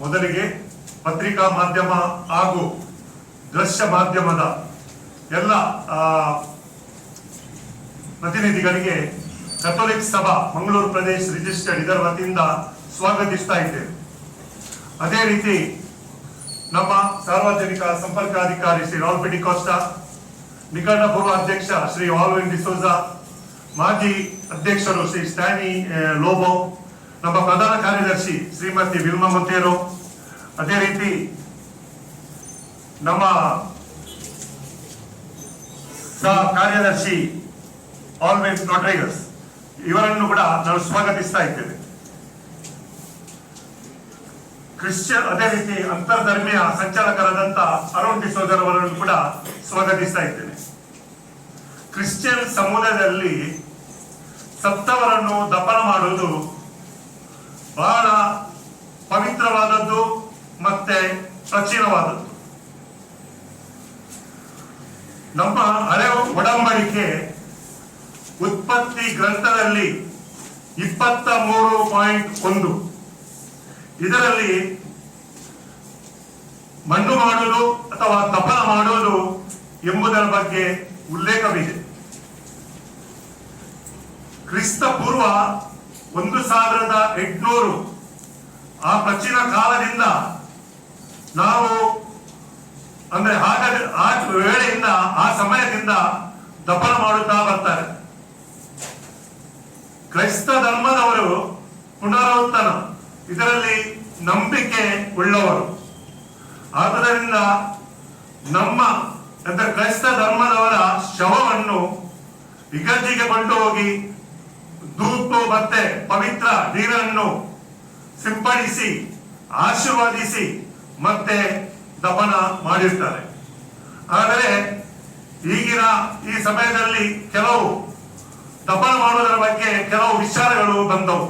ಮೊದಲಿಗೆ ಪತ್ರಿಕಾ ಮಾಧ್ಯಮ ಹಾಗೂ ದೃಶ್ಯ ಮಾಧ್ಯಮದ ಎಲ್ಲ ಪ್ರತಿನಿಧಿಗಳಿಗೆ ಕಥೋಲಿಕ್ ಸಭಾ ಮಂಗಳೂರು ಪ್ರದೇಶ ರಿಜಿಸ್ಟರ್ಡ್ ಇದರ ವತಿಯಿಂದ ಸ್ವಾಗತಿಸ್ತಾ ಇದ್ದೇವೆ. ಅದೇ ರೀತಿ ನಮ್ಮ ಸಾರ್ವಜನಿಕ ಸಂಪರ್ಕಾಧಿಕಾರಿ ಶ್ರೀ ರಾಹುಲ್ ಪಿಡಿ ಕೋಸ್ಟಾ ನಿಕಟ ಪೂರ್ವ ಅಧ್ಯಕ್ಷ ಶ್ರೀ ವಾಲ್ವಿನ್ ಡಿಸೋಜಾ, ಮಾಜಿ ಅಧ್ಯಕ್ಷರು ಶ್ರೀ ಸ್ಟ್ಯಾನಿ ಲೋಬೋ ನಮ್ಮ ಪ್ರಧಾನ ಕಾರ್ಯದರ್ಶಿ ಶ್ರೀಮತಿ ವಿಲ್ಮ ಮೊತ್ತೇರು, ಅದೇ ರೀತಿ ನಮ್ಮ ಸಹ ಕಾರ್ಯದರ್ಶಿ ಆಲ್ವೇಸ್ ನೋಟ್ರೈಗರ್ಸ್ ಇವರನ್ನು ಕೂಡ ನಾನು ಸ್ವಾಗತಿಸ್ತಾ ಇದ್ದೇನೆ ಕ್ರಿಶ್ಚಿಯನ್, ಅದೇ ರೀತಿ ಅಂತರ್ಧರ್ಮೀಯ ಸಂಚಾಲಕರಾದಂತ ಅರುಣ್ ಡಿಸೋದರ್ ಅವರನ್ನು ಕೂಡ ಸ್ವಾಗತಿಸ್ತಾ ಇದ್ದೇನೆ ಕ್ರಿಶ್ಚಿಯನ್ ಸಮುದಾಯದಲ್ಲಿ ಸತ್ತವರನ್ನು ದಪನ ಮಾಡುವುದು ಬಹಳ ಪವಿತ್ರವಾದದ್ದು ಮತ್ತೆ ಪ್ರಾಚೀನವಾದದ್ದು. ನಮ್ಮ ಹಳೆ ಒಡಂಬಡಿಕೆ ಉತ್ಪತ್ತಿ ಗ್ರಂಥದಲ್ಲಿ ಇಪ್ಪತ್ತ ಮೂರು ಪಾಯಿಂಟ್ ಒಂದು. ಇದರಲ್ಲಿ ಮಣ್ಣು ಮಾಡುವುದು ಅಥವಾ ತಪನ ಮಾಡುವುದು ಎಂಬುದರ ಬಗ್ಗೆ ಉಲ್ಲೇಖವಿದೆ. ಕ್ರಿಸ್ತ ಪೂರ್ವ ಒಂದು ಸಾವಿರದ ಎಂಟುನೂರು. ಆ ಪ್ರಾಚೀನ ಕಾಲದಿಂದ ನಾವು ಅಂದ್ರೆ ಆಗ ಆ ವೇಳೆಯಿಂದ ಆ ಸಮಯದಿಂದ ದಫನ ಮಾಡುತ್ತಾ ಬರ್ತಾರೆ. ಕ್ರೈಸ್ತ ಧರ್ಮದವರು ಪುನರಾವರ್ತನ ಇದರಲ್ಲಿ ನಂಬಿಕೆ ಉಳ್ಳವರು. ಆದ್ದರಿಂದ ನಮ್ಮ ಅಂದ್ರೆ ಕ್ರೈಸ್ತ ಧರ್ಮದವರ ಶವವನ್ನು ಇಗರ್ಜಿಗೆ ಕೊಂಡು ಹೋಗಿ ಧೂಪು ಮತ್ತೆ ಪವಿತ್ರ ನೀರನ್ನು ಸಿಂಪಡಿಸಿ, ಆಶೀರ್ವಾದಿಸಿ ಮತ್ತೆ ದಮನ ಮಾಡಿರ್ತಾರೆ. ಆದರೆ ಈಗಿನ ಈ ಸಮಯದಲ್ಲಿ ಕೆಲವು ದಪನ ಮಾಡುವುದರ ಬಗ್ಗೆ ಕೆಲವು ವಿಚಾರಗಳು ಬಂದವು.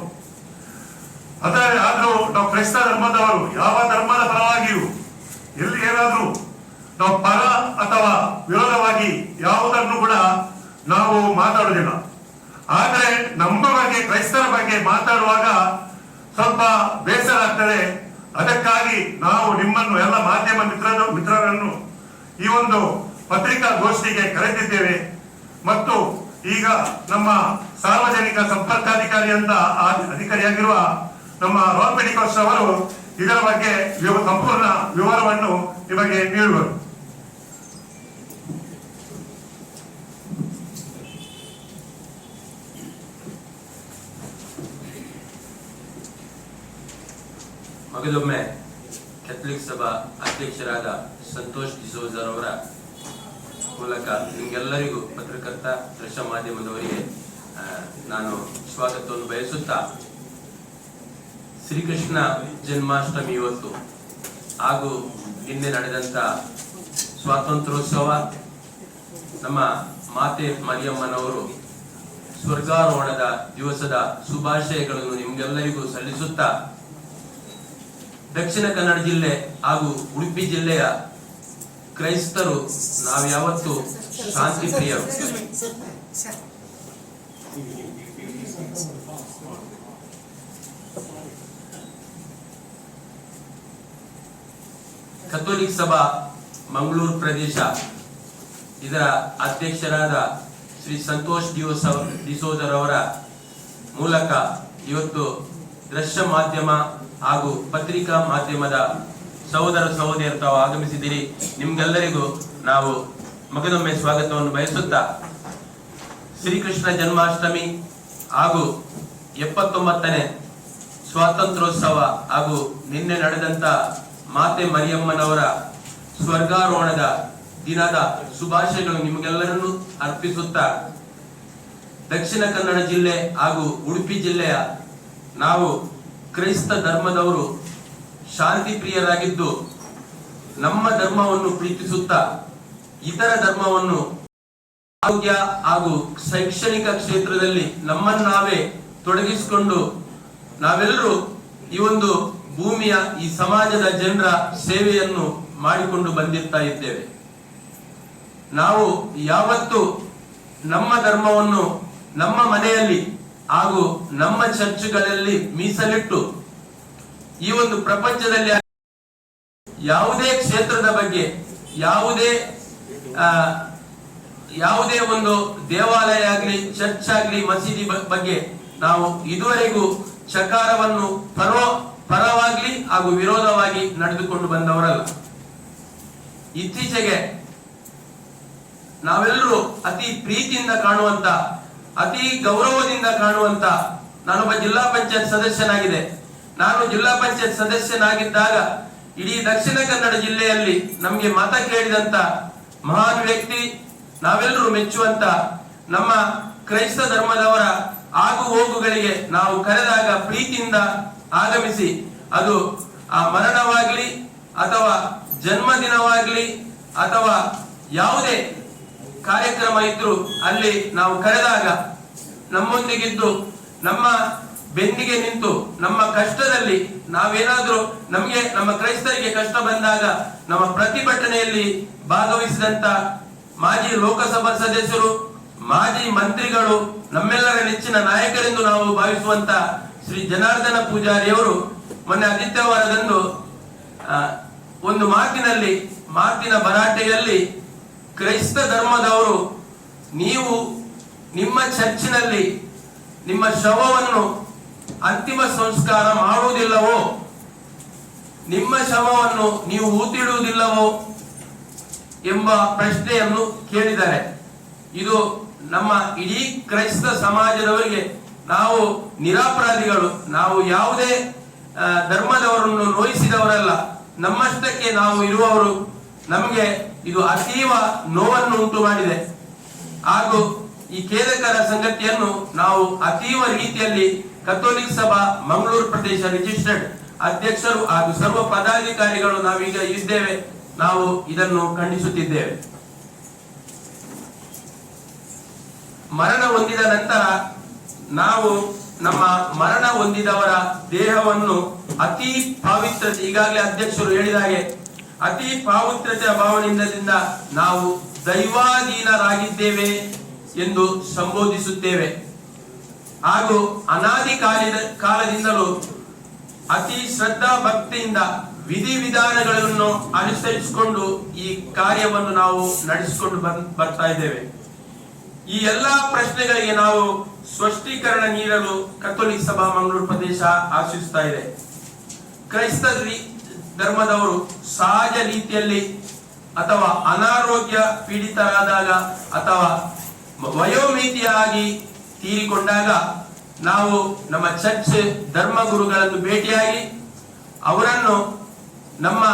ಅದರ ಆದರೂ ನಾವು ಕ್ರೈಸ್ತ ಧರ್ಮದವರು, ಯಾವ ಧರ್ಮದ ಪರವಾಗಿಯೂ ಎಲ್ಲಿ ಏನಾದರೂ ನಾವು ಪರ ಅಥವಾ ವಿರೋಧವಾಗಿ ಯಾವುದನ್ನು ಕೂಡ ನಾವು ಮಾತಾಡುವುದಿಲ್ಲ. ಕ್ರೈಸ್ತರ ಬಗ್ಗೆ ಮಾತಾಡುವಾಗ ಸ್ವಲ್ಪ ಬೇಸರ ಆಗ್ತದೆ. ಅದಕ್ಕಾಗಿ ನಾವು ನಿಮ್ಮನ್ನು ಎಲ್ಲ ಮಾಧ್ಯಮ ಮಿತ್ರರು ಮಿತ್ರರನ್ನು ಈ ಒಂದು ಪತ್ರಿಕಾ ಗೋಷ್ಠಿಗೆ ಕರೆದಿದ್ದೇವೆ. ಮತ್ತು ಈಗ ನಮ್ಮ ಸಾರ್ವಜನಿಕ ಸಂಪರ್ಕಾಧಿಕಾರಿ ಅಂತ ಅಧಿಕಾರಿಯಾಗಿರುವ ನಮ್ಮ ರಾಲ್ ಮೆಡಿಕಲ್ಸ್ ಅವರು ಇದರ ಬಗ್ಗೆ ಸಂಪೂರ್ಣ ವಿವರವನ್ನು ನಿಮಗೆ ನೀಡುವರು. ಮಗದೊಮ್ಮೆ ಕ್ಯಾಥೋಲಿಕ್ ಸಭಾ ಅಧ್ಯಕ್ಷರಾದ ಸಂತೋಷ್ ಡಿಸೋಜರ್ ಅವರ ಮೂಲಕ ನಿಮ್ಗೆಲ್ಲರಿಗೂ ಪತ್ರಕರ್ತ, ದೃಶ್ಯ ಮಾಧ್ಯಮದವರಿಗೆ ನಾನು ಸ್ವಾಗತವನ್ನು ಬಯಸುತ್ತಾ, ಶ್ರೀಕೃಷ್ಣ ಜನ್ಮಾಷ್ಟಮಿ ಇವತ್ತು ಹಾಗೂ ನಿನ್ನೆ ನಡೆದಂತ ಸ್ವಾತಂತ್ರ್ಯೋತ್ಸವ, ನಮ್ಮ ಮಾತೆ ಮರಿಯಮ್ಮನವರು ಸ್ವರ್ಗಾರೋಹಣದ ದಿವಸದ ಶುಭಾಶಯಗಳನ್ನು ನಿಮ್ಗೆಲ್ಲರಿಗೂ ಸಲ್ಲಿಸುತ್ತಾ ದಕ್ಷಿಣ ಕನ್ನಡ ಜಿಲ್ಲೆ ಹಾಗೂ ಉಡುಪಿ ಜಿಲ್ಲೆಯ ಕ್ರೈಸ್ತರು ನಾವು ಯಾವತ್ತು ಶಾಂತಿ ಪ್ರಿಯ ಕಥೋಲಿಕ್ ಸಭಾ ಮಂಗಳೂರು ಪ್ರದೇಶ. ಇದರ ಅಧ್ಯಕ್ಷರಾದ ಶ್ರೀ ಸಂತೋಷ್ ಡಿಯೋಸ ಡಿಸೋದರ್ ಅವರ ಮೂಲಕ ಇವತ್ತು ದೃಶ್ಯ ಮಾಧ್ಯಮ ಹಾಗೂ ಪತ್ರಿಕಾ ಮಾಧ್ಯಮದ ಸಹೋದರ ಸಹೋದರಿಯರು ತಾವು ಆಗಮಿಸಿದ್ದೀರಿ. ನಿಮ್ಗೆಲ್ಲರಿಗೂ ನಾವು ಮಗದೊಮ್ಮೆ ಸ್ವಾಗತವನ್ನು ಬಯಸುತ್ತಾ ಶ್ರೀಕೃಷ್ಣ ಜನ್ಮಾಷ್ಟಮಿ ಹಾಗೂ ಎಪ್ಪತ್ತೊಂಬತ್ತನೇ ಸ್ವಾತಂತ್ರ್ಯೋತ್ಸವ ಹಾಗೂ ನಿನ್ನೆ ನಡೆದಂತ ಮಾತೆ ಮರಿಯಮ್ಮನವರ ಸ್ವರ್ಗಾರೋಹಣದ ದಿನದ ಶುಭಾಶಯಗಳು ನಿಮಗೆಲ್ಲರನ್ನು ಅರ್ಪಿಸುತ್ತಾ ದಕ್ಷಿಣ ಕನ್ನಡ ಜಿಲ್ಲೆ ಹಾಗೂ ಉಡುಪಿ ಜಿಲ್ಲೆಯ ನಾವು ಕ್ರೈಸ್ತ ಧರ್ಮದವರು ಶಾಂತಿ ಪ್ರಿಯರಾಗಿದ್ದು ನಮ್ಮ ಧರ್ಮವನ್ನು ಪ್ರೀತಿಸುತ್ತಾ ಇತರ ಧರ್ಮವನ್ನು ಆರೋಗ್ಯ ಹಾಗೂ ಶೈಕ್ಷಣಿಕ ಕ್ಷೇತ್ರದಲ್ಲಿ ನಮ್ಮನ್ನು ನಾವೇ ತೊಡಗಿಸಿಕೊಂಡು ನಾವೆಲ್ಲರೂ ಈ ಒಂದು ಭೂಮಿಯ, ಈ ಸಮಾಜದ ಜನರ ಸೇವೆಯನ್ನು ಮಾಡಿಕೊಂಡು ಬಂದಿರ್ತಾ ಇದ್ದೇವೆ. ನಾವು ಯಾವತ್ತು ನಮ್ಮ ಧರ್ಮವನ್ನು ನಮ್ಮ ಮನೆಯಲ್ಲಿ ಹಾಗೂ ನಮ್ಮ ಚರ್ಚ್ಗಳಲ್ಲಿ ಮೀಸಲಿಟ್ಟು ಈ ಒಂದು ಪ್ರಪಂಚದಲ್ಲಿ ಯಾವುದೇ ಕ್ಷೇತ್ರದ ಬಗ್ಗೆ ಯಾವುದೇ ಯಾವುದೇ ಒಂದು ದೇವಾಲಯ ಆಗಲಿ, ಚರ್ಚ್ ಆಗಲಿ, ಮಸೀದಿ ಬಗ್ಗೆ ನಾವು ಇದುವರೆಗೂ ಚಕಾರವನ್ನು ಪರೋ, ಪರವಾಗ್ಲಿ ಹಾಗೂ ವಿರೋಧವಾಗಿ ನಡೆದುಕೊಂಡು ಬಂದವರಲ್ಲ. ಇತ್ತೀಚೆಗೆ ನಾವೆಲ್ಲರೂ ಅತಿ ಪ್ರೀತಿಯಿಂದ ಕಾಣುವಂತ ಅತಿ ಗೌರವದಿಂದ ಕಾಣುವಂತ ನಾನೊಬ್ಬ ಜಿಲ್ಲಾ ಪಂಚಾಯತ್ ಸದಸ್ಯನಾಗಿದೆ. ನಾನು ಜಿಲ್ಲಾ ಪಂಚಾಯತ್ ಸದಸ್ಯನಾಗಿದ್ದಾಗ ಇಡೀ ದಕ್ಷಿಣ ಕನ್ನಡ ಜಿಲ್ಲೆಯಲ್ಲಿ ನಮಗೆ ಮತ ಕೇಳಿದಂತ ಮಹಾನ್ ವ್ಯಕ್ತಿ, ನಾವೆಲ್ಲರೂ ಮೆಚ್ಚುವಂತ ನಮ್ಮ ಕ್ರೈಸ್ತ ಧರ್ಮದವರ ಆಗು ಹೋಗುಗಳಿಗೆ ನಾವು ಕರೆದಾಗ ಪ್ರೀತಿಯಿಂದ ಆಗಮಿಸಿ, ಅದು ಆ ಮರಣವಾಗಲಿ ಅಥವಾ ಜನ್ಮದಿನವಾಗಲಿ ಅಥವಾ ಯಾವುದೇ ಕಾರ್ಯಕ್ರಮ ಇದ್ರು ಅಲ್ಲಿ ನಾವು ಕರೆದಾಗ ನಮ್ಮೊಂದಿಗಿದ್ದು, ನಮ್ಮ ಬೆನ್ನಿಗೆ ನಿಂತು, ನಮ್ಮ ಕಷ್ಟದಲ್ಲಿ ನಾವೇನಾದ್ರೂ ನಮಗೆ, ನಮ್ಮ ಕ್ರೈಸ್ತರಿಗೆ ಕಷ್ಟ ಬಂದಾಗ ನಮ್ಮ ಪ್ರತಿಭಟನೆಯಲ್ಲಿ ಭಾಗವಹಿಸಿದಂತ ಮಾಜಿ ಲೋಕಸಭಾ ಸದಸ್ಯರು, ಮಾಜಿ ಮಂತ್ರಿಗಳು, ನಮ್ಮೆಲ್ಲರ ನೆಚ್ಚಿನ ನಾಯಕರೆಂದು ನಾವು ಭಾವಿಸುವಂತ ಶ್ರೀ ಜನಾರ್ದನ ಪೂಜಾರಿಯವರು ಮೊನ್ನೆ ಆದಿತ್ಯವಾರದಂದು ಒಂದು ಮಾತಿನಲ್ಲಿ, ಮಾತಿನ ಭರಾಟೆಯಲ್ಲಿ ಕ್ರೈಸ್ತ ಧರ್ಮದವರು ನೀವು ನಿಮ್ಮ ಚರ್ಚಿನಲ್ಲಿ ನಿಮ್ಮ ಶವವನ್ನು ಅಂತಿಮ ಸಂಸ್ಕಾರ ಮಾಡುವುದಿಲ್ಲವೋ? ನಿಮ್ಮ ಶವವನ್ನು ನೀವು ಊತಿಡುವುದಿಲ್ಲವೋ ಎಂಬ ಪ್ರಶ್ನೆಯನ್ನು ಕೇಳಿದ್ದಾರೆ. ಇದು ನಮ್ಮ ಇಡೀ ಕ್ರೈಸ್ತ ಸಮಾಜದವರಿಗೆ ನಾವು ನಿರಾಪರಾಧಿಗಳು. ನಾವು ಯಾವುದೇ ಧರ್ಮದವರನ್ನು ನೋಯಿಸಿದವರಲ್ಲ. ನಮ್ಮಷ್ಟಕ್ಕೆ ನಾವು ಇರುವವರು ನಮಗೆ ಇದು ಅತೀವ ನೋವನ್ನು ಉಂಟು ಮಾಡಿದೆ ಹಾಗೂ ಈ ಖೇದಕರ ಸಂಗತಿಯನ್ನು ನಾವು ಅತೀವ ರೀತಿಯಲ್ಲಿ ಕಥೋಲಿಕ್ ಸಭಾ ಮಂಗಳೂರು ಪ್ರದೇಶ ರಿಜಿಸ್ಟರ್ಡ್ ಅಧ್ಯಕ್ಷರು ಹಾಗೂ ಸರ್ವ ಪದಾಧಿಕಾರಿಗಳು ನಾವೀಗ ಇದ್ದೇವೆ. ನಾವು ಇದನ್ನು ಖಂಡಿಸುತ್ತಿದ್ದೇವೆ. ಮರಣ ಹೊಂದಿದ ನಂತರ ನಾವು ನಮ್ಮ ಮರಣ ಹೊಂದಿದವರ ದೇಹವನ್ನು ಅತಿ ಪಾವಿತ್ರ ಈಗಾಗಲೇ ಅಧ್ಯಕ್ಷರು ಹೇಳಿದ ಹಾಗೆ ಅತಿ ಪಾವಿತ್ರತೆಯ ಭಾವನೆಯಿಂದ ನಾವು ದೈವಾಧೀನರಾಗಿದ್ದೇವೆ ಎಂದು ಸಂಬೋಧಿಸುತ್ತೇವೆ. ಹಾಗೂ ಅನಾದಿ ಕಾಲದ ಕಾಲದಿಂದಲೂ ಅತಿ ಶ್ರದ್ಧಾ ಭಕ್ತಿಯಿಂದ ವಿಧಿವಿಧಾನಗಳನ್ನು ಅನುಸರಿಸಿಕೊಂಡು ಈ ಕಾರ್ಯವನ್ನು ನಾವು ನಡೆಸಿಕೊಂಡು ಬರ್- ಬರ್ತಾ ಇದ್ದೇವೆ. ಈ ಎಲ್ಲಾ ಪ್ರಶ್ನೆಗಳಿಗೆ ನಾವು ಸ್ಪಷ್ಟೀಕರಣ ನೀಡಲು ಕಥೋಲಿಕ್ ಸಭಾ ಮಂಗಳೂರು ಪ್ರದೇಶ ಆಶಿಸುತ್ತಾ ಇದೆ. ಕ್ರೈಸ್ತ ಧರ್ಮದವರು ಸಹಜ ರೀತಿಯಲ್ಲಿ ಅಥವಾ ಅನಾರೋಗ್ಯ ಪೀಡಿತರಾದಾಗ ಅಥವಾ ವಯೋಮಿತಿಯಾಗಿ ತೀರಿಕೊಂಡಾಗ ನಾವು ನಮ್ಮ ಚರ್ಚ್ ಧರ್ಮಗುರುಗಳನ್ನು ಭೇಟಿಯಾಗಿ ಅವರನ್ನು ನಮ್ಮ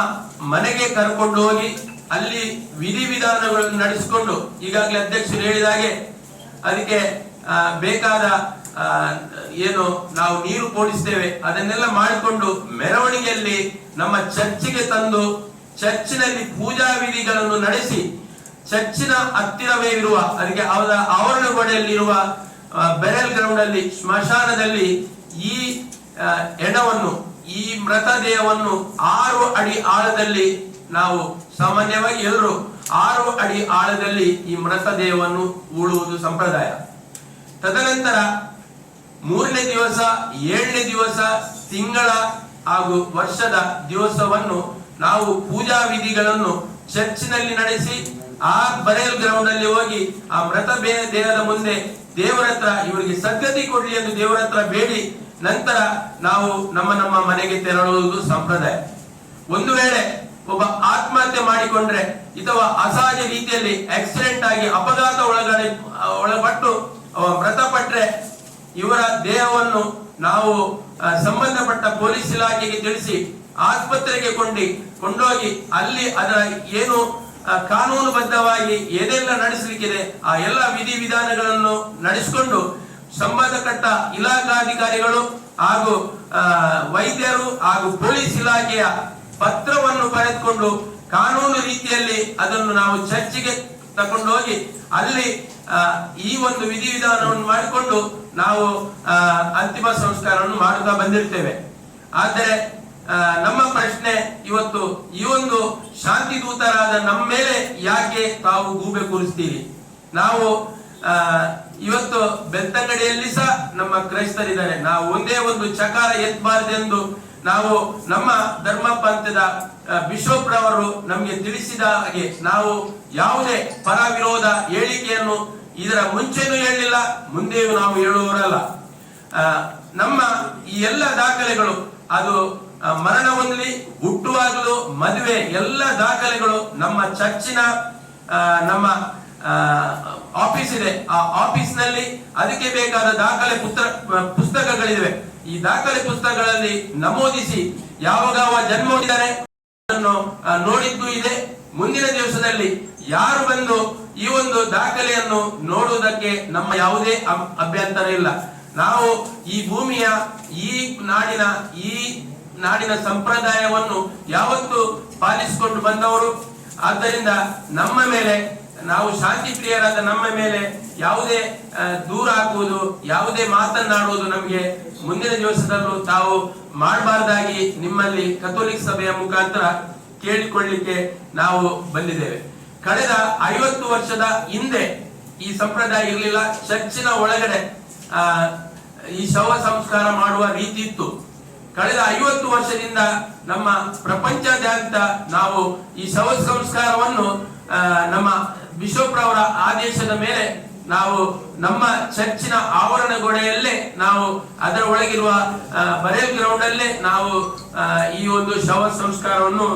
ಮನೆಗೆ ಕರ್ಕೊಂಡು ಹೋಗಿ ಅಲ್ಲಿ ವಿಧಿವಿಧಾನಗಳನ್ನು ನಡೆಸಿಕೊಂಡು ಈಗಾಗಲೇ ಅಧ್ಯಕ್ಷರು ಹೇಳಿದ ಹಾಗೆ ಅದಕ್ಕೆ ಬೇಕಾದ ಏನು ನಾವು ನೀರು ಪೋಡಿಸ್ತೇವೆ ಅದನ್ನೆಲ್ಲ ಮಾಡಿಕೊಂಡು ಮೆರವಣಿಗೆಯಲ್ಲಿ ನಮ್ಮ ಚರ್ಚಿಗೆ ತಂದು ಚರ್ಚಿನಲ್ಲಿ ಪೂಜಾ ವಿಧಿಗಳನ್ನು ನಡೆಸಿ ಚರ್ಚಿನ ಹತ್ತಿರವೇ ಇರುವ, ಅದಕ್ಕೆ ಅವರ ಆವರಣಗೋಡೆಯಲ್ಲಿರುವ ಬೆರಲ್ ಗ್ರೌಂಡ್ ಅಲ್ಲಿ ಸ್ಮಶಾನದಲ್ಲಿ ಈ ಎಣವನ್ನು ಈ ಮೃತದೇಹವನ್ನು ಆರು ಅಡಿ ಆಳದಲ್ಲಿ ನಾವು ಸಾಮಾನ್ಯವಾಗಿ ಎಲ್ಲರೂ ಆರು ಅಡಿ ಆಳದಲ್ಲಿ ಈ ಮೃತದೇಹವನ್ನು ಹೂಳುವುದು ಸಂಪ್ರದಾಯ. ತದನಂತರ ಮೂರನೇ ದಿವಸ, ಏಳನೇ ದಿವಸ, ತಿಂಗಳ ಹಾಗೂ ವರ್ಷದ ದಿವಸವನ್ನು ನಾವು ಪೂಜಾ ವಿಧಿಗಳನ್ನು ಚರ್ಚಿನಲ್ಲಿ ನಡೆಸಿ, ಆ ಬರೇಲ್ ಗ್ರೌಂಡ್ ಅಲ್ಲಿ ಹೋಗಿ, ಆ ಮೃತ ದೇಹದ ಮುಂದೆ ದೇವರ ಹತ್ರ, ಇವರಿಗೆ ಸದ್ಗತಿ ಕೊಡ್ಲಿ ಎಂದು ದೇವರ ಹತ್ರ ಬೇಡಿ, ನಂತರ ನಾವು ನಮ್ಮ ನಮ್ಮ ಮನೆಗೆ ತೆರಳುವುದು ಸಂಪ್ರದಾಯ. ಒಂದು ವೇಳೆ ಒಬ್ಬ ಆತ್ಮಹತ್ಯೆ ಮಾಡಿಕೊಂಡ್ರೆ, ಅಥವಾ ಅಸಹಜ ರೀತಿಯಲ್ಲಿ ಆಕ್ಸಿಡೆಂಟ್ ಆಗಿ ಅಪಘಾತ ಒಳಗಡೆ, ಒಳಪಟ್ಟು ಅವ ಮೃತಪಟ್ರೆ ಇವರ ದೇಹವನ್ನು ನಾವು ಸಂಬಂಧಪಟ್ಟ ಪೊಲೀಸ್ ಇಲಾಖೆಗೆ ತಿಳಿಸಿ ಆಸ್ಪತ್ರೆಗೆ ಕೊಂಡಿ, ಕೊಂಡೋಗಿ ಅಲ್ಲಿ ಅದರ ಏನು ಕಾನೂನುಬದ್ಧವಾಗಿ ಏನೆಲ್ಲ ನಡೆಸಲಿಕ್ಕಿದೆ, ಆ ಎಲ್ಲ ವಿಧಿವಿಧಾನಗಳನ್ನು ನಡೆಸಿಕೊಂಡು ಸಂಬಂಧಪಟ್ಟ ಇಲಾಖಾಧಿಕಾರಿಗಳು ಹಾಗೂ ವೈದ್ಯರು ಹಾಗೂ ಪೊಲೀಸ್ ಇಲಾಖೆಯ ಪತ್ರವನ್ನು ಬರೆದುಕೊಂಡು ಕಾನೂನು ರೀತಿಯಲ್ಲಿ ಅದನ್ನು ನಾವು ಚರ್ಚೆಗೆ ತಕೊಂಡು ಹೋಗಿ ಅಲ್ಲಿ ಈ ಒಂದು ವಿಧಿವಿಧಾನವನ್ನು ಮಾಡಿಕೊಂಡು ನಾವು ಅಂತಿಮ ಸಂಸ್ಕಾರವನ್ನು ಮಾಡುತ್ತಾ ಬಂದಿರ್ತೇವೆ. ಆದರೆ ನಮ್ಮ ಪ್ರಶ್ನೆ ಇವತ್ತು ಈ ಒಂದು ಶಾಂತಿ ದೂತರಾದ ನಮ್ಮ ಮೇಲೆ ಯಾಕೆ ತಾವು ಗೂಬೆ ಕೂರಿಸ್ತೀರಿ? ನಾವು ಇವತ್ತು ಬೆತ್ತಂಗಡಿಯಲ್ಲಿ ಸಹ ನಮ್ಮ ಕ್ರೈಸ್ತರಿದ್ದಾರೆ. ನಾವು ಒಂದೇ ಒಂದು ಚಕಾರ ಎತ್ತಬಾರದೆಂದು ನಾವು ನಮ್ಮ ಧರ್ಮ ಪಂಥದ ರವರು ನಮಗೆ ತಿಳಿಸಿದ ಹಾಗೆ ನಾವು ಯಾವುದೇ ಪರ ವಿರೋಧ ಹೇಳಿಕೆಯನ್ನು ಇದರ ಮುಂಚೆನೂ ಹೇಳಿಲ್ಲ ಮುಂದೆಯೂ ನಾವು ಹೇಳುವವರಲ್ಲ. ನಮ್ಮ ಈ ಎಲ್ಲ ದಾಖಲೆಗಳು, ಅದು ಮರಣ ಹೊಂದಲಿ ಹುಟ್ಟುವಾಗಲೂ ಮದುವೆ, ಎಲ್ಲ ದಾಖಲೆಗಳು ನಮ್ಮ ಚರ್ಚಿನ ನಮ್ಮ ಆಫೀಸ್ ಇದೆ. ಆ ಆಫೀಸ್ನಲ್ಲಿ ಅದಕ್ಕೆ ಬೇಕಾದ ದಾಖಲೆ ಪುತ್ರ, ಪುಸ್ತಕಗಳಿವೆ. ಈ ದಾಖಲೆ ಪುಸ್ತಕಗಳಲ್ಲಿ ನಮೂದಿಸಿ ಯಾವಾಗ ಅವ ಜನ್ಮ ಹೊಂದಿದ್ದಾನೆ ನೋಡಿದ್ದು ಇದೆ. ಮುಂದಿನ ದಿವಸದಲ್ಲಿ ಯಾರು ಬಂದು ಈ ಒಂದು ದಾಖಲೆಯನ್ನು ನೋಡುವುದಕ್ಕೆ ನಮ್ಮ ಯಾವುದೇ ಅಭ್ಯಂತರ ಇಲ್ಲ. ನಾವು ಈ ಭೂಮಿಯ, ಈ ನಾಡಿನ ಈ ನಾಡಿನ ಸಂಪ್ರದಾಯವನ್ನು ಯಾವತ್ತು ಪಾಲಿಸಿಕೊಂಡು ಬಂದವರು. ಆದ್ದರಿಂದ ನಮ್ಮ ಮೇಲೆ ನಾವು ಶಾಂತಿ ಪ್ರಿಯರಾದ ನಮ್ಮ ಮೇಲೆ ಯಾವುದೇ ದೂರ ಹಾಕುವುದು, ಯಾವುದೇ ಮಾತನ್ನಾಡುವುದು ನಮಗೆ ಮುಂದಿನ ದಿವಸದಲ್ಲೂ ತಾವು ಮಾಡಬಾರ್ದಾಗಿ ನಿಮ್ಮಲ್ಲಿ ಕಥೋಲಿಕ್ ಸಭೆಯ ಮುಖಾಂತರ ಕೇಳಿಕೊಳ್ಳಿಕ್ಕೆ ನಾವು ಬಂದಿದ್ದೇವೆ. ಕಳೆದ ಐವತ್ತು ವರ್ಷದ ಹಿಂದೆ ಈ ಸಂಪ್ರದಾಯ ಇರಲಿಲ್ಲ. ಚರ್ಚಿನ ಒಳಗಡೆ ಈ ಶವ ಸಂಸ್ಕಾರ ಮಾಡುವ ರೀತಿ ಇತ್ತು. ಕಳೆದ ಐವತ್ತು ವರ್ಷದಿಂದ ನಮ್ಮ ಪ್ರಪಂಚದಾದ್ಯಂತ ನಾವು ಈ ಶವ ಸಂಸ್ಕಾರವನ್ನು ನಮ್ಮ ಬಿಷಪ್ ರವರ ಆದೇಶದ ಮೇಲೆ ನಾವು ನಮ್ಮ ಚರ್ಚಿನ ಆವರಣ ಗೋಡೆಯಲ್ಲೇ ನಾವು ಅದರ ಒಳಗಿರುವ ಬರೇಲ್ ಗ್ರೌಂಡ್ ಅಲ್ಲೇ ನಾವು ಈ ಒಂದು ಶವ ಸಂಸ್ಕಾರವನ್ನು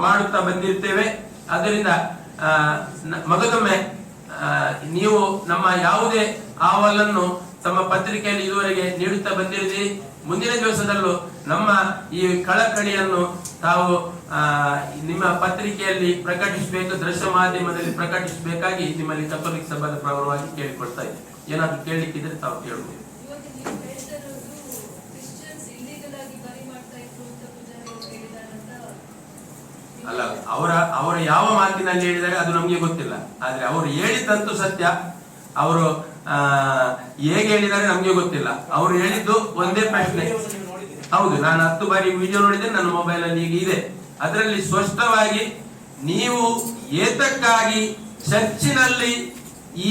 ಮಾಡುತ್ತಾ ಬಂದಿರ್ತೇವೆ. ಅದರಿಂದ ಮಗದೊಮ್ಮೆ ನೀವು ನಮ್ಮ ಯಾವುದೇ ಅಹವಾಲನ್ನು ತಮ್ಮ ಪತ್ರಿಕೆಯಲ್ಲಿ ಇದುವರೆಗೆ ನೀಡುತ್ತಾ ಬಂದಿರಿದಿ ಮುಂದಿನ ದಿವಸದಲ್ಲೂ ನಮ್ಮ ಈ ಕಳಕಳಿಯನ್ನು ತಾವು ನಿಮ್ಮ ಪತ್ರಿಕೆಯಲ್ಲಿ ಪ್ರಕಟಿಸಬೇಕು ದೃಶ್ಯ ಮಾಧ್ಯಮದಲ್ಲಿ ಪ್ರಕಟಿಸಬೇಕಾಗಿ ನಿಮ್ಮಲ್ಲಿ ಕಥೋಲಿಕ್ ಸಭಾದ ಪ್ರವರವಾಗಿ ಕೇಳಿಕೊಳ್ತಾ ಇದ್ದೆ ಏನಾದ್ರು ಕೇಳಲಿಕ್ಕಿದ್ರೆ ತಾವು ಕೇಳಬಹುದು ಅಲ್ಲ ಅವರ ಅವರ ಯಾವ ಮಾತಿನಲ್ಲಿ ಹೇಳಿದರೆ ಅದು ನಮಗೆ ಗೊತ್ತಿಲ್ಲ. ಆದ್ರೆ ಅವರು ಹೇಳಿದಂತೂ ಸತ್ಯ. ಅವರು ಹೇಗೆ ಹೇಳಿದ್ದಾರೆ ನಮ್ಗೆ ಗೊತ್ತಿಲ್ಲ. ಅವರು ಹೇಳಿದ್ದು ಒಂದೇ ಪ್ರಶ್ನೆ. ಹೌದು, ನಾನು ಹತ್ತು ಬಾರಿ ವಿಡಿಯೋ ನೋಡಿದೆ ನನ್ನ ಮೊಬೈಲ್ ಅಲ್ಲಿ ಈಗ ಇದೆ. ಅದರಲ್ಲಿ ಸ್ಪಷ್ಟವಾಗಿ ನೀವು ಏತಕ್ಕಾಗಿ ಚರ್ಚಿನಲ್ಲಿ ಈ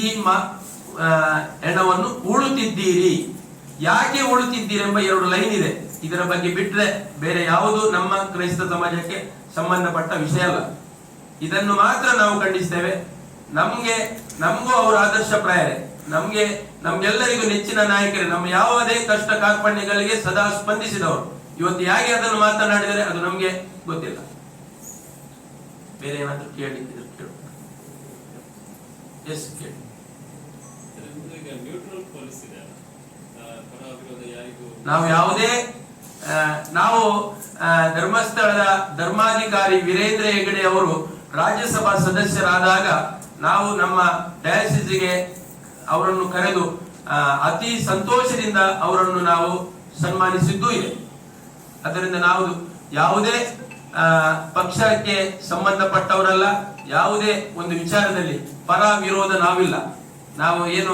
ಹೆಣವನ್ನು ಉಳುತ್ತಿದ್ದೀರಿ ಯಾಕೆ ಉಳುತ್ತಿದ್ದೀರಿ ಎಂಬ ಎರಡು ಲೈನ್ ಇದೆ. ಇದರ ಬಗ್ಗೆ ಬಿಟ್ಟರೆ ಬೇರೆ ಯಾವುದು ನಮ್ಮ ಕ್ರೈಸ್ತ ಸಮಾಜಕ್ಕೆ ಸಂಬಂಧಪಟ್ಟ ವಿಷಯ ಅಲ್ಲ. ಇದನ್ನು ಮಾತ್ರ ನಾವು ಖಂಡಿಸ್ತೇವೆ. ನಮ್ಗೆ, ನಮಗೂ ಅವರ ಆದರ್ಶ ಆದರ್ಶಪ್ರಾಯರೇ ನಮ್ಗೆ ನಮ್ಗೆಲ್ಲರಿಗೂ ನೆಚ್ಚಿನ ನಾಯಕರು ನಮ್ಮ ಯಾವುದೇ ಕಷ್ಟ ಕಾರ್ಪಣ್ಯಗಳಿಗೆ ಸದಾ ಸ್ಪಂದಿಸಿದವರು. ಇವತ್ತು ಯಾಕೆ ಅದನ್ನು ಮಾತನಾಡಿದರೆ ಅದು ನಮ್ಗೆ ಗೊತ್ತಿಲ್ಲ. ಬೇರೆ ಏನಾದ್ರು ಕೇಳಿ. ಕೇಳು ಎಸ್ ಕೇಳಿ ನಾವು ಯಾವುದೇ ನಾವು ಧರ್ಮಸ್ಥಳದ ಧರ್ಮಾಧಿಕಾರಿ ವೀರೇಂದ್ರ ಹೆಗಡೆ ಅವರು ರಾಜ್ಯಸಭಾ ಸದಸ್ಯರಾದಾಗ ನಾವು ನಮ್ಮ ಡಯಾಸಿಸ್ಗೆ ಅವರನ್ನು ಕರೆದು ಅತಿ ಸಂತೋಷದಿಂದ ಅವರನ್ನು ನಾವು ಸನ್ಮಾನಿಸಿದ್ದೂ ಇದೆ. ಅದರಿಂದ ನಾವು ಯಾವುದೇ ಪಕ್ಷಕ್ಕೆ ಸಂಬಂಧಪಟ್ಟವರಲ್ಲ ಯಾವುದೇ ಒಂದು ವಿಚಾರದಲ್ಲಿ ಪರ ವಿರೋಧ ನಾವಿಲ್ಲ. ನಾವು ಏನು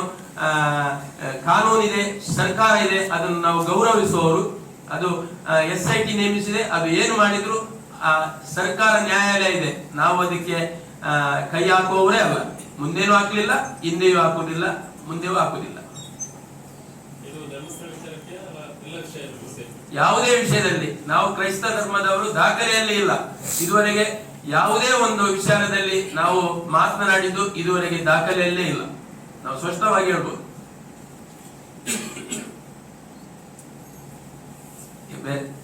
ಕಾನೂನಿದೆ ಸರ್ಕಾರ ಇದೆ ಅದನ್ನು ನಾವು ಗೌರವಿಸುವವರು. ಅದು ಎಸ್ ಐ ಟಿ ನೇಮಿಸಿದೆ ಅದು ಏನು ಮಾಡಿದ್ರು ಆ, ಸರ್ಕಾರ ನ್ಯಾಯಾಲಯ ಇದೆ. ನಾವು ಅದಕ್ಕೆ ಕೈ ಹಾಕುವವರೇ ಅಲ್ಲ. ಮುಂದೇನು ಹಾಕಲಿಲ್ಲ ಹಿಂದೆಯೂ ಹಾಕುವುದಿಲ್ಲ ಮುಂದೆಯೂ ಹಾಕುವುದಿಲ್ಲ. ಯಾವುದೇ ವಿಷಯದಲ್ಲಿ ನಾವು ಕ್ರೈಸ್ತ ಧರ್ಮದವರು ದಾಖಲೆಯಲ್ಲಿ ಇಲ್ಲ. ಇದುವರೆಗೆ ಯಾವುದೇ ಒಂದು ವಿಚಾರದಲ್ಲಿ ನಾವು ಮಾತನಾಡಿದ್ದು ಇದುವರೆಗೆ ದಾಖಲೆಯಲ್ಲೇ ಇಲ್ಲ. ನಾವು ಸ್ಪಷ್ಟವಾಗಿ ಹೇಳ್ಬೋದು.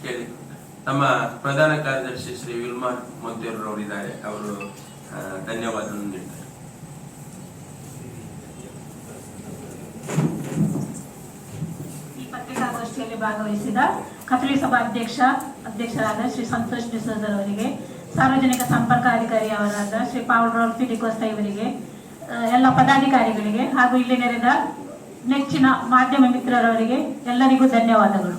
ಕೇಳಿ. ನಮ್ಮ ಪ್ರಧಾನ ಕಾರ್ಯದರ್ಶಿ ಶ್ರೀ ವಿಲ್ಮಾರ್ ಮೊಂತೇರವರು ಇದ್ದಾರೆ ಅವರು ಧನ್ಯವಾದ ನೀಡ್ತಾರೆ ಈ ಪತ್ರಿಕಾಗೋಷ್ಠಿಯಲ್ಲಿ ಭಾಗವಹಿಸಿದ ಕಥೋಲಿಕ ಸಭಾ ಅಧ್ಯಕ್ಷ, ಅಧ್ಯಕ್ಷರಾದ ಶ್ರೀ ಸಂತೋಷ್ ಡಿಸೋಜರ್ ಅವರಿಗೆ, ಸಾರ್ವಜನಿಕ ಸಂಪರ್ಕ ಅಧಿಕಾರಿ ಅವರಾದ ಶ್ರೀ ಪಾವಲ್ ರಾವ್ ಡಿಕೋಸ್ತಾ ಇವರಿಗೆ ಎಲ್ಲ ಪದಾಧಿಕಾರಿಗಳಿಗೆ ಹಾಗೂ ಇಲ್ಲಿ ನೆರೆದ ನೆಚ್ಚಿನ ಮಾಧ್ಯಮ ಮಿತ್ರರವರಿಗೆ ಎಲ್ಲರಿಗೂ ಧನ್ಯವಾದಗಳು.